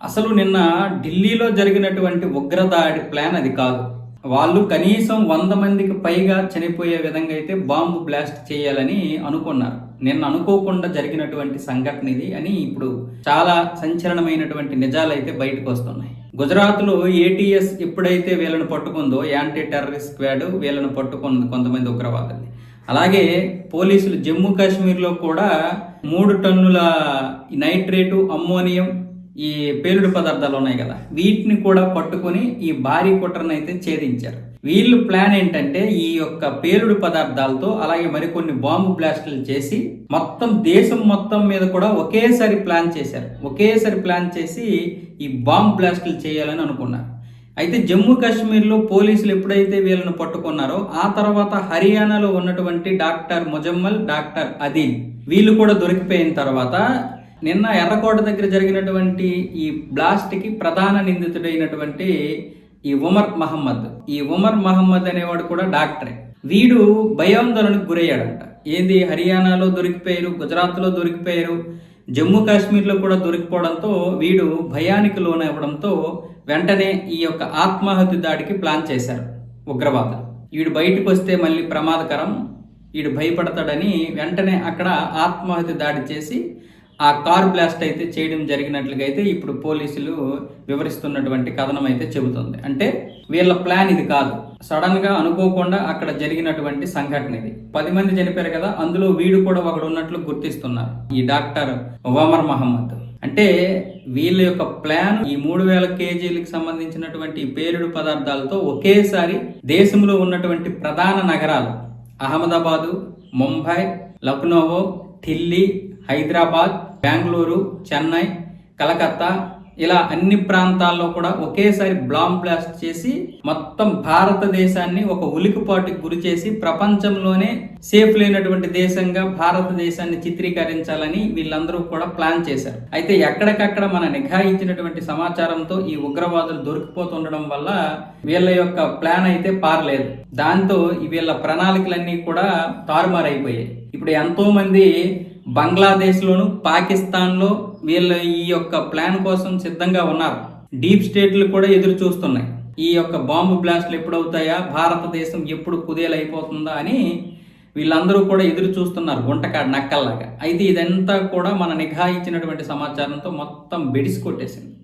అసలు నిన్న ఢిల్లీలో జరిగినటువంటి ఉగ్రదాడి ప్లాన్ అది కాదు. వాళ్ళు కనీసం వంద మందికి పైగా చనిపోయే విధంగా అయితే బాంబు బ్లాస్ట్ చేయాలని అనుకున్నారు. నిన్న అనుకోకుండా జరిగినటువంటి సంఘటన ఇది అని ఇప్పుడు చాలా సంచలనమైనటువంటి నిజాలు అయితే బయటకు వస్తున్నాయి. గుజరాత్లో ఏటీఎస్ ఎప్పుడైతే వీళ్ళను పట్టుకుందో యాంటీ టెర్రరిస్ట్ స్క్వాడ్ వీళ్ళను పట్టుకుంది కొంతమంది ఉగ్రవాదుల్ని. అలాగే పోలీసులు జమ్మూ కాశ్మీర్లో కూడా మూడు టన్నుల నైట్రేటు అమ్మోనియం ఈ పేలుడు పదార్థాలు ఉన్నాయి కదా వీటిని కూడా పట్టుకొని ఈ భారీ కుట్రను అయితే ఛేదించారు. వీళ్ళు ప్లాన్ ఏంటంటే ఈ యొక్క పేలుడు పదార్థాలతో అలాగే మరికొన్ని బాంబు బ్లాస్టులు చేసి మొత్తం దేశం మొత్తం మీద కూడా ఒకేసారి ప్లాన్ చేశారు. ఒకేసారి ప్లాన్ చేసి ఈ బాంబు బ్లాస్టులు చేయాలని అనుకున్నారు. అయితే జమ్మూ కాశ్మీర్లో పోలీసులు ఎప్పుడైతే వీళ్ళని పట్టుకున్నారో ఆ తర్వాత హర్యానాలో ఉన్నటువంటి డాక్టర్ ముజమ్మల్ డాక్టర్ అదీల్ వీళ్ళు కూడా దొరికిపోయిన తర్వాత నిన్న ఎర్రకోట దగ్గర జరిగినటువంటి ఈ బ్లాస్ట్కి ప్రధాన నిందితుడైనటువంటి ఈ ఉమర్ మహమ్మద్. ఈ ఉమర్ మహమ్మద్ అనేవాడు కూడా డాక్టరే. వీడు భయాందోళనకు గురయ్యాడంట. ఏంది? హర్యానాలో దొరికిపోయారు గుజరాత్లో దొరికిపోయారు జమ్మూ కాశ్మీర్లో కూడా దొరికిపోవడంతో వీడు భయానికి లోనవ్వడంతో వెంటనే ఈ యొక్క ఆత్మాహుతి దాడికి ప్లాన్ చేశారు ఉగ్రవాదులు. వీడు బయటకు వస్తే మళ్ళీ ప్రమాదకరం వీడు భయపడతాడని వెంటనే అక్కడ ఆత్మాహుతి దాడి చేసి ఆ కార్ బ్లాస్ట్ అయితే చేయడం జరిగినట్లుగా అయితే ఇప్పుడు పోలీసులు వివరిస్తున్నటువంటి కథనం అయితే చెబుతుంది. అంటే వీళ్ళ ప్లాన్ ఇది కాదు. సడన్గా అనుకోకుండా అక్కడ జరిగినటువంటి సంఘటన ఇది. పది మంది చనిపోయారు కదా అందులో వీడు కూడా ఒకడు ఉన్నట్లు గుర్తిస్తున్నారు. ఈ డాక్టర్ ఒమర్ మహమ్మద్. అంటే వీళ్ళ యొక్క ప్లాన్ ఈ మూడు వేల కేజీలకు సంబంధించినటువంటి పేలుడు పదార్థాలతో ఒకేసారి దేశంలో ఉన్నటువంటి ప్రధాన నగరాలు అహ్మదాబాదు ముంబై లక్నోవో ఢిల్లీ హైదరాబాద్ బెంగళూరు చెన్నై కలకత్తా ఇలా అన్ని ప్రాంతాల్లో కూడా ఒకేసారి బ్లాంబ్ బ్లాస్ట్ చేసి మొత్తం భారతదేశాన్ని ఒక ఉలికిపాటుకి గురి చేసి ప్రపంచంలోనే సేఫ్ లేనటువంటి దేశంగా భారతదేశాన్ని చిత్రీకరించాలని వీళ్ళందరూ కూడా ప్లాన్ చేశారు. అయితే ఎక్కడికక్కడ మన నిఘా ఇచ్చినటువంటి సమాచారంతో ఈ ఉగ్రవాదులు దొరికిపోతుండడం వల్ల వీళ్ళ యొక్క ప్లాన్ అయితే పారలేదు. దాంతో వీళ్ళ ప్రణాళికలన్నీ కూడా తారుమారైపోయాయి. ఇప్పుడు ఎంతో మంది బంగ్లాదేశ్లోను పాకిస్తాన్లో వీళ్ళ ఈ యొక్క ప్లాన్ కోసం సిద్ధంగా ఉన్నారు. డీప్ స్టేట్లు కూడా ఎదురు చూస్తున్నాయి. ఈ యొక్క బాంబు బ్లాస్ట్లు ఎప్పుడవుతాయా? భారతదేశం ఎప్పుడు కుదేలైపోతుందా అని వీళ్ళందరూ కూడా ఎదురు చూస్తున్నారు గుంటకాడ నక్కల్లాగా. అయితే ఇదంతా కూడా మన నిఘా ఇచ్చినటువంటి సమాచారంతో మొత్తం బెడిసి కొట్టేసింది.